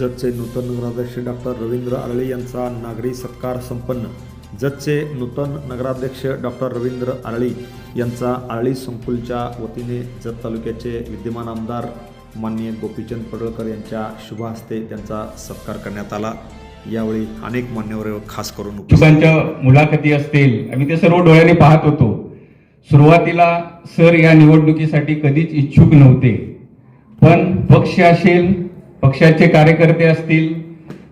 जतचे नूतन नगराध्यक्ष डॉक्टर रवींद्र आरळे यांचा नागरी सत्कार संपन्न. जतचे नूतन नगराध्यक्ष डॉक्टर रवींद्र आरळी यांचा आरळी संकुलच्या वतीने जत तालुक्याचे विद्यमान आमदार माननीय गोपीचंद पडळकर यांच्या शुभ हस्ते त्यांचा सत्कार करण्यात आला. यावेळी अनेक मान्यवर खास करून उपस्थित मुलाखती असतील आम्ही ते सर्व डोळ्याने पाहत होतो. सुरुवातीला सर या निवडणुकीसाठी कधीच इच्छुक नव्हते. पण पक्ष असेल पक्षाचे कार्यकर्ते असतील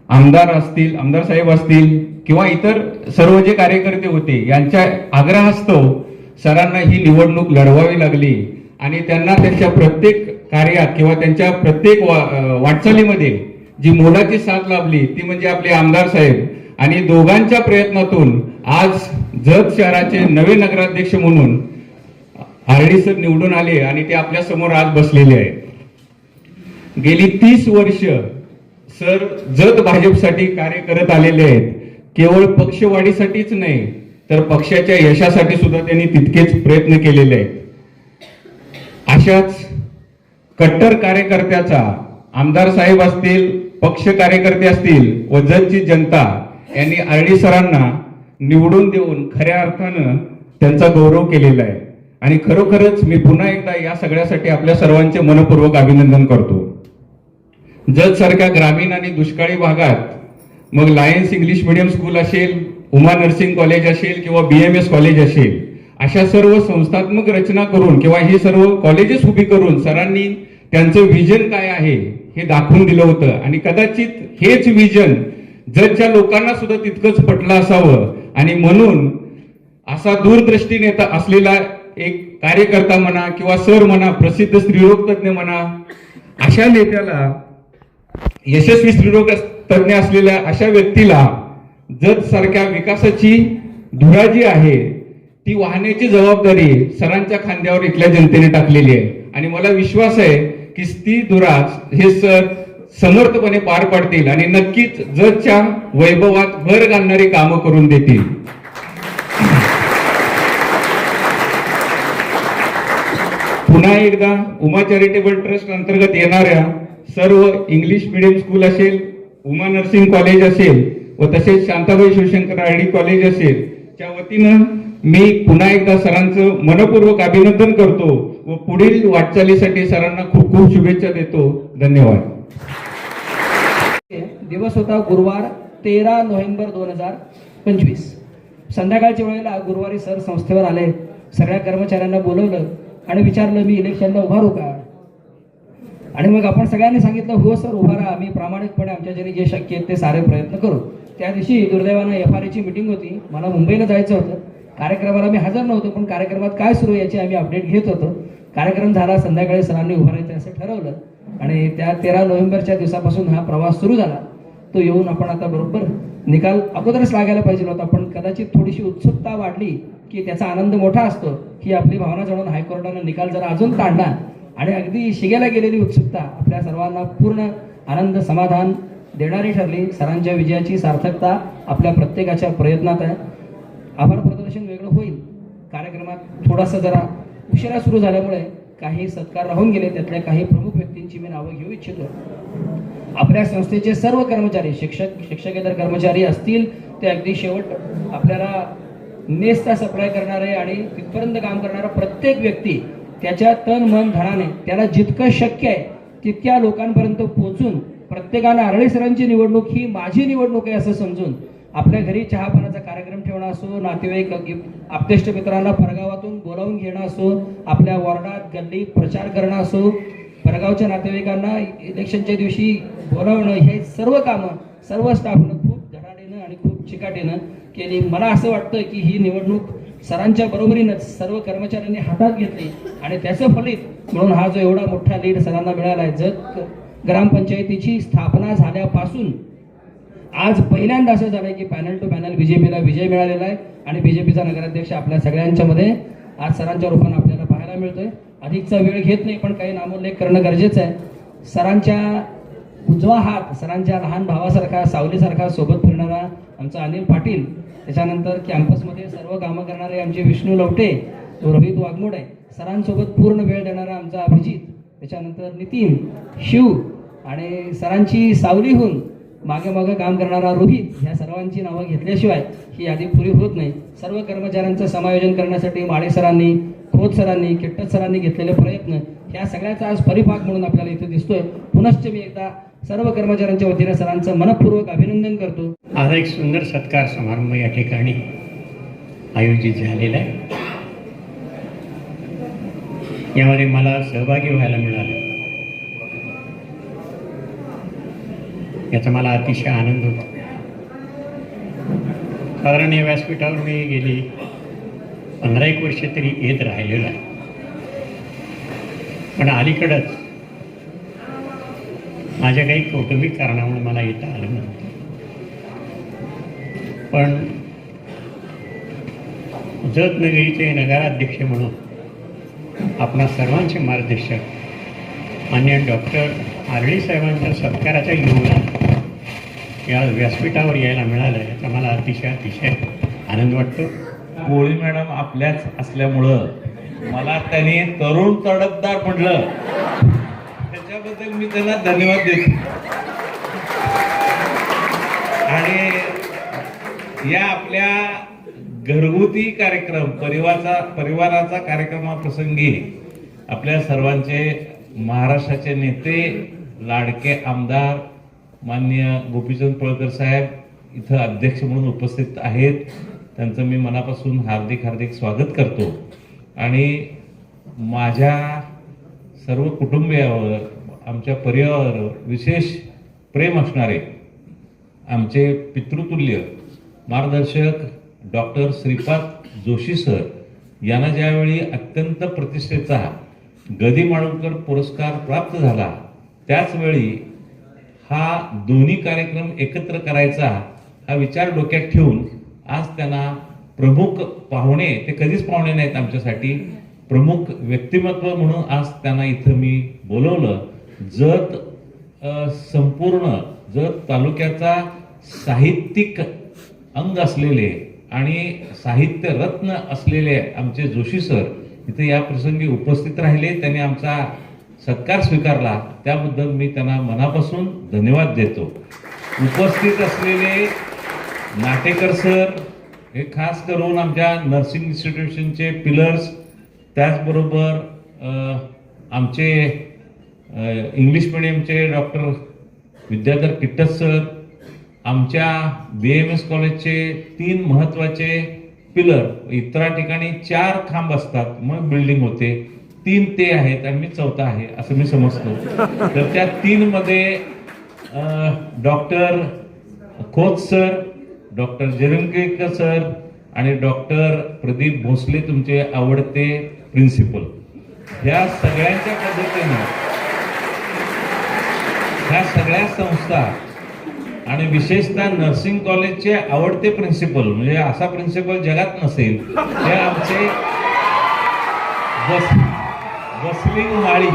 आमदार असतील आमदार साहेब असतील किंवा इतर सर्व जे कार्यकर्ते होते यांच्या आग्रहास्तव सरांना ही निवडणूक लढवावी लागली. आणि त्यांना त्यांच्या प्रत्येक कार्यात किंवा त्यांच्या प्रत्येक वा- वाटचालीमध्ये जी मोलाची साथ लाभली ती म्हणजे आपले आमदार साहेब. आणि दोघांच्या प्रयत्नातून आज जत शहराचे नवे नगराध्यक्ष म्हणून आरडी सर निवडून आले आणि ते आपल्यासमोर आज बसलेले आहेत. गेली तीस वर्ष सर जत भाजपसाठी कार्य करत आलेले आहेत. केवळ पक्षवाढीसाठीच नाही तर पक्षाच्या यशासाठी सुद्धा त्यांनी तितकेच प्रयत्न केलेले आहेत. अशाच कट्टर कार्यकर्त्याचा आमदार साहेब असतील पक्ष कार्यकर्ते असतील व जतची जनता यांनी आरडी सरांना निवडून देऊन खऱ्या अर्थानं त्यांचा गौरव केलेला आहे. आणि खरोखरच मी पुन्हा एकदा या सगळ्यासाठी आपल्या सर्वांचे मनपूर्वक अभिनंदन करतो. जत सारख्या ग्रामीण आणि दुष्काळी भागात मग लायन्स इंग्लिश मिडियम स्कूल असेल उमा नर्सिंग कॉलेज असेल किंवा बी एम एस कॉलेज असेल अशा सर्व संस्थात्मक रचना करून किंवा हे सर्व कॉलेजेस उभी करून सरांनी त्यांचं विजन काय आहे हे दाखवून दिलं होतं. आणि कदाचित हेच विजन जतच्या लोकांना सुद्धा तितकंच पटलं असावं. आणि म्हणून असा दूरदृष्टी नेता असलेला एक कार्यकर्ता म्हणा किंवा सर म्हणा प्रसिद्ध स्त्रीरोग तज्ज्ञ म्हणा अशा नेत्याला यशस्वी स्त्रीरोग तज्ञ असलेल्या अशा व्यक्तीला जत सारख्या विकासाची धुरा जी आहे ती वाहण्याची जबाबदारी सरांच्या खांद्यावर इथल्या जनतेने टाकलेली आहे. आणि मला विश्वास आहे की ती धुरा हे सर समर्थपणे पार पाडतील आणि नक्कीच जतच्या वैभवात भर घालणारी कामं करून देतील. पुन्हा एकदा उमा चॅरिटेबल ट्रस्ट अंतर्गत येणाऱ्या सर्व इंग्लिश मिडियम स्कूल असेल उमा नर्सिंग कॉलेज असेल व तसेच Shantabai Shivshankar I D college असेल त्या वतीनं मी पुन्हा एकदा सरांचं मनपूर्वक अभिनंदन करतो व पुढील वाटचालीसाठी सरांना खूप खूप शुभेच्छा देतो. धन्यवाद. दिवस होता गुरुवार तेरा नोव्हेंबर दोन हजार पंचवीस. संध्याकाळच्या वेळेला गुरुवारी सर संस्थेवर आले. सगळ्या कर्मचाऱ्यांना बोलवलं आणि विचारलं मी इलेक्शनला उभारू का? आणि मग आपण सगळ्यांनी सांगितलं हो सर उभा राहा. आम्ही प्रामाणिकपणे आमच्या जरी जे शक्य आहेत ते सारे प्रयत्न करू. त्या दिवशी दुर्दैवानं एफ आर एची मिटिंग होती. मला मुंबईला जायचं होतं. कार्यक्रमाला मी हजर नव्हतो पण कार्यक्रमात काय सुरू आहे याची आम्ही अपडेट घेत होतो. कार्यक्रम झाला संध्याकाळी सरांनी उभं राहायचं असं ठरवलं. आणि त्या तेरा नोव्हेंबरच्या दिवसापासून हा प्रवास सुरू झाला. तो येऊन आपण आता बरोबर निकाल अगोदरच लागायला पाहिजे होता पण कदाचित थोडीशी उत्सुकता वाढली की त्याचा आनंद मोठा असतो. ही आपली भावना जाणून हायकोर्टानं निकाल जरा अजून ताणला. आणि अगदी शिगेला गेलेली उत्सुकता आपल्या सर्वांना पूर्ण आनंद समाधान देणारी ठरली. सरांच्या विजयाची सार्थकता आपल्या प्रत्येकाच्या प्रयत्नात आहे. आभार प्रदर्शन वेगळं होईल. कार्यक्रमात थोडासा जरा उशिरा सुरू झाल्यामुळे काही सत्कार राहून गेले. त्यातल्या काही प्रमुख व्यक्तींची मी नावं घेऊ इच्छितो. आपल्या संस्थेचे सर्व कर्मचारी शिक्षक शिक्षकेतर कर्मचारी असतील ते अगदी शेवट आपल्याला नेसचा सप्लाय करणारे आणि तिथपर्यंत काम करणारा प्रत्येक व्यक्ती त्याच्या तन मन धनाने त्याला जितकं शक्य आहे तितक्या लोकांपर्यंत पोहोचून प्रत्येकानं आरळी सरांची निवडणूक ही माझी निवडणूक आहे असं समजून आपल्या घरी चहापानाचा कार्यक्रम ठेवणं असो नातेवाईक आपतेष्ट मित्रांना परगावातून बोलावून घेणं असो आपल्या वॉर्डात गल्लीत प्रचार करणं असो परगावच्या नातेवाईकांना इलेक्शनच्या दिवशी बोलावणं हे सर्व कामं सर्व स्टाफनं खूप धडाडीनं आणि खूप चिकाटीनं केली. मला असं वाटतं की ही निवडणूक सरांच्या बरोबरीनंच सर्व कर्मचाऱ्यांनी हातात घेतली. आणि त्याचं फलित म्हणून हा जो एवढा मोठा लीड सरांना मिळाला आहे जत ग्रामपंचायतीची स्थापना झाल्यापासून आज पहिल्यांदा असं झालंय की पॅनल टू पॅनल बीजेपीला विजय मिळालेला आहे आणि बीजेपीचा नगराध्यक्ष आपल्या सगळ्यांच्या मध्ये आज सरांच्या रूपानं आपल्याला पाहायला मिळतोय. अधिकचा वेळ घेत नाही पण काही नामोल्लेख करणं गरजेचं आहे. सरांच्या उजवा हात सरांच्या लहान भावासारखा सावलीसारखा सोबत फिरणारा आमचा अनिल पाटील. त्याच्यानंतर कॅम्पसमध्ये सर्व कामं करणारे आमचे विष्णू लवटे तो रोहित वाघमोडे सरांसोबत पूर्ण वेळ देणारा आमचा अभिजित. त्याच्यानंतर नितीन शिव आणि सरांची सावलीहून मागे मागे काम करणारा रोहित. ह्या सर्वांची नावं घेतल्याशिवाय ही यादी पुरी होत नाही. सर्व कर्मचाऱ्यांचं समायोजन करण्यासाठी माळे सरांनी खोत सरांनी किट्टत सरांनी घेतलेले प्रयत्न ह्या सगळ्याचा आज परिपाक म्हणून आपल्याला इथे दिसतोय. पुनश्च मी एकदा सर्व कर्मचाऱ्यांच्या वतीने सरांचं मनपूर्वक अभिनंदन करतो. आज एक सुंदर सत्कार समारंभ या ठिकाणी आयोजित झालेला आहे. यामध्ये मला सहभागी व्हायला मिळालं. याचा मला अतिशय आनंद होतो. साधारण या व्यासपीठावर मी गेली पंधरा एक वर्ष तरी येत राहिलेलो आहे. पण अलीकडंच माझ्या काही कौटुंबिक कारणामुळे मला येता आलं नव्हतं. पण जतनगरीचे नगराध्यक्ष म्हणून आपणा सर्वांचे मार्गदर्शक मान्य डॉक्टर आरळी साहेबांच्या सत्काराच्या योगदान या व्यासपीठावर यायला मिळालं याचा मला अतिशय अतिशय आनंद वाटतो. कोळी मॅडम आपल्याच असल्यामुळं मला त्यांनी तरुण तडकदार म्हटलं. मी त्यांना धन्यवाद देतो. आणि या आपल्या घरगुती कार्यक्रम परिवाराचा परिवाराचा कार्यक्रमाप्रसंगी आपल्या सर्वांचे महाराष्ट्राचे नेते लाडके आमदार मान्य गोपीचंद पळकर साहेब इथं अध्यक्ष म्हणून उपस्थित आहेत. त्यांचं मी मनापासून हार्दिक हार्दिक स्वागत करतो. आणि माझ्या सर्व कुटुंबियावर आमच्या परिवारावर विशेष प्रेम असणारे आमचे पितृतुल्य मार्गदर्शक डॉक्टर श्रीपाद जोशी सर यांना ज्यावेळी अत्यंत प्रतिष्ठेचा गदी माळुंकर पुरस्कार प्राप्त झाला त्याचवेळी हा दोन्ही कार्यक्रम एकत्र करायचा हा विचार डोक्यात ठेवून आज त्यांना प्रमुख पाहुणे ते कधीच पाहुणे नाहीत आमच्यासाठी प्रमुख व्यक्तिमत्व म्हणून आज त्यांना इथं मी बोलवलं. जत संपूर्ण जत तालुक्याचा साहित्यिक अंग असलेले आणि साहित्य रत्न असलेले आमचे जोशी सर इथे या प्रसंगी उपस्थित राहिले त्यांनी आमचा सत्कार स्वीकारला. त्याबद्दल मी त्यांना मनापासून धन्यवाद देतो. उपस्थित असलेले नाटेकर सर हे खास करून आमच्या नर्सिंग इन्स्टिट्यूशनचे पिलर्स त्याचबरोबर आमचे इंग्लिश मिडियमचे डॉक्टर विद्याधर किट्टस सर आमच्या बी एम एस कॉलेजचे तीन महत्त्वाचे पिलर इतरा ठिकाणी चार खांब असतात मग बिल्डिंग होते. तीन ते आहेत आणि मी चौथा आहे असं मी समजतो. तर त्या तीन मध्ये doctor Khot sir doctor Jarangekar sir आणि डॉक्टर प्रदीप भोसले तुमचे आवडते प्रिन्सिपल ह्या सगळ्यांच्या पद्धतीनं ह्या सगळ्या संस्था आणि विशेषतः नर्सिंग कॉलेजचे आवडते प्रिन्सिपल म्हणजे असा प्रिन्सिपल जगात नसेल हे आमचे बस बसलिंग माळी.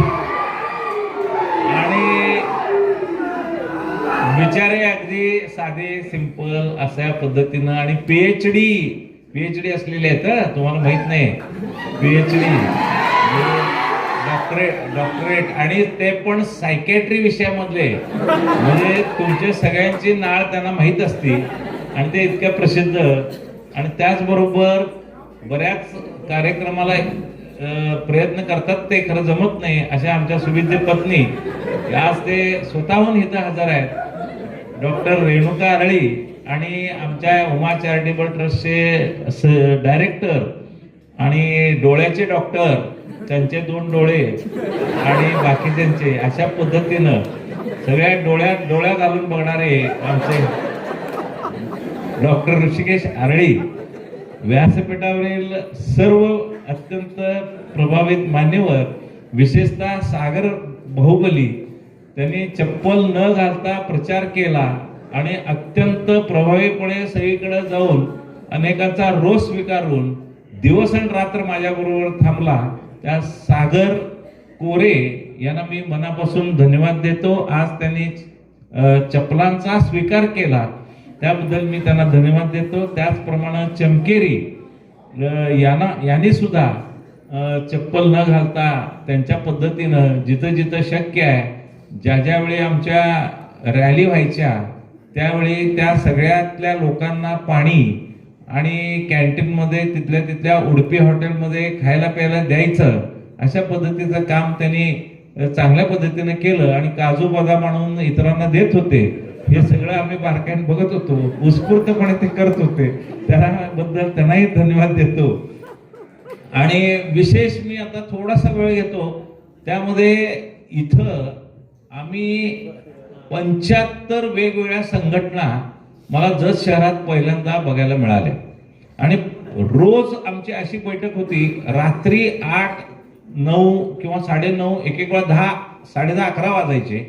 आणि बिचारे अगदी साधे सिंपल अशा पद्धतीनं आणि पीएच डी पीएच डी असलेले आहेत तुम्हाला माहीत नाही. पीएच डी डॉक्टरेट डॉक्टरेट आणि ते पण सायकेट्री विषयामधले. म्हणजे तुमचे सगळ्यांची नाळ त्यांना माहीत असते. आणि ते इतक्या प्रसिद्ध. आणि त्याचबरोबर बऱ्याच कार्यक्रमाला प्रयत्न करतात ते खरं जमत नाही अशा आमच्या सुविध्य पत्नी. आज ते स्वतःहून इथं हजर आहेत. डॉक्टर रेणुका आरळी आणि आमच्या उमा चॅरिटेबल ट्रस्टचे डायरेक्टर आणि डोळ्याचे डॉक्टर त्यांचे दोन डोळे आणि बाकीच्यांचे अशा पद्धतीनं सगळ्या डोळ्यात डोळ्या घालून बघणारे आमचे डॉक्टर ऋषिकेश आरळी व्यासपीठावरील सर्व अत्यंत प्रभावित मान्यवर विशेषतः सागर बाहुबली त्यांनी चप्पल न घालता प्रचार केला आणि अत्यंत प्रभावीपणे सगळीकडे जाऊन अनेकांचा रोष स्वीकारून दिवस आणि रात्र माझ्याबरोबर थांबला. त्या सागर कोरे यांना मी मनापासून धन्यवाद देतो. आज त्यांनी चपलांचा स्वीकार केला. त्याबद्दल मी त्यांना धन्यवाद देतो. त्याचप्रमाणे चमकेरी यांना यांनी सुद्धा चप्पल न घालता त्यांच्या पद्धतीनं जिथं जिथं शक्य आहे ज्या ज्यावेळी आमच्या रॅली व्हायच्या त्यावेळी त्या सगळ्यातल्या लोकांना पाणी आणि कॅन्टीनमध्ये तिथल्या तिथल्या उडपी हॉटेलमध्ये खायला प्यायला द्यायचं अशा पद्धतीचं काम त्यांनी चांगल्या पद्धतीने केलं आणि काजू बदाम आणून इतरांना देत होते. हे सगळं आम्ही बारकाईने बघत होतो. उत्स्फूर्तपणे ते करत होते. त्याबद्दल त्यांनाही धन्यवाद देतो. आणि विशेष मी आता थोडासा वेळ घेतो. त्यामध्ये इथं आम्ही पंच्याहत्तर वेगवेगळ्या संघटना मला जत शहरात पहिल्यांदा बघायला मिळाले. आणि रोज आमची अशी बैठक होती रात्री आठ नऊ किंवा साडे नऊ एक एक वेळा दहा साडे दहा अकरा वाजायचे.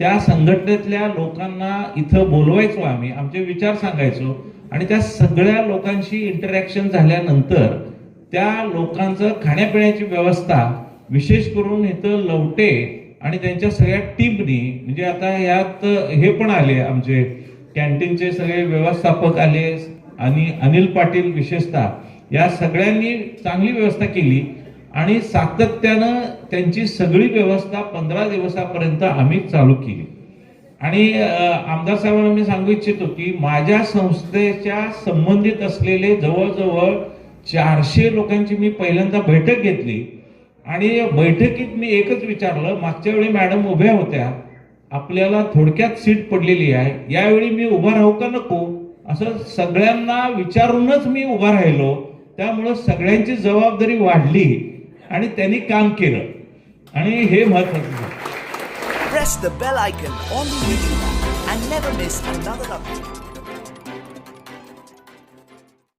त्या संघटनेतल्या लोकांना इथं बोलवायचो आम्ही आमचे विचार सांगायचो. आणि त्या सगळ्या लोकांशी इंटरॅक्शन झाल्यानंतर त्या लोकांचं खाण्यापिण्याची व्यवस्था विशेष करून इथं लवटे आणि त्यांच्या सगळ्या टीमनी म्हणजे आता यात हे पण आले आमचे कॅन्टीनचे सगळे व्यवस्थापक आले आणि अनिल पाटील विशेषतः या सगळ्यांनी चांगली व्यवस्था केली आणि सातत्यानं त्यांची सगळी व्यवस्था पंधरा दिवसापर्यंत आम्ही चालू केली. आणि आमदार साहेबांना मी सांगू इच्छितो की माझ्या संस्थेच्या संबंधित असलेले जवळजवळ चारशे लोकांची मी पहिल्यांदा बैठक घेतली आणि या बैठकीत मी एकच विचारलं मागच्या वेळी मॅडम उभ्या होत्या आपल्याला थोडक्यात सीट पडलेली आहे. यावेळी मी उभा राहू का नको? असं सगळ्यांना विचारूनच मी उभा राहिलो. त्यामुळं सगळ्यांची जबाबदारी वाढली आणि त्यांनी काम केलं. आणि हे महत्वाचं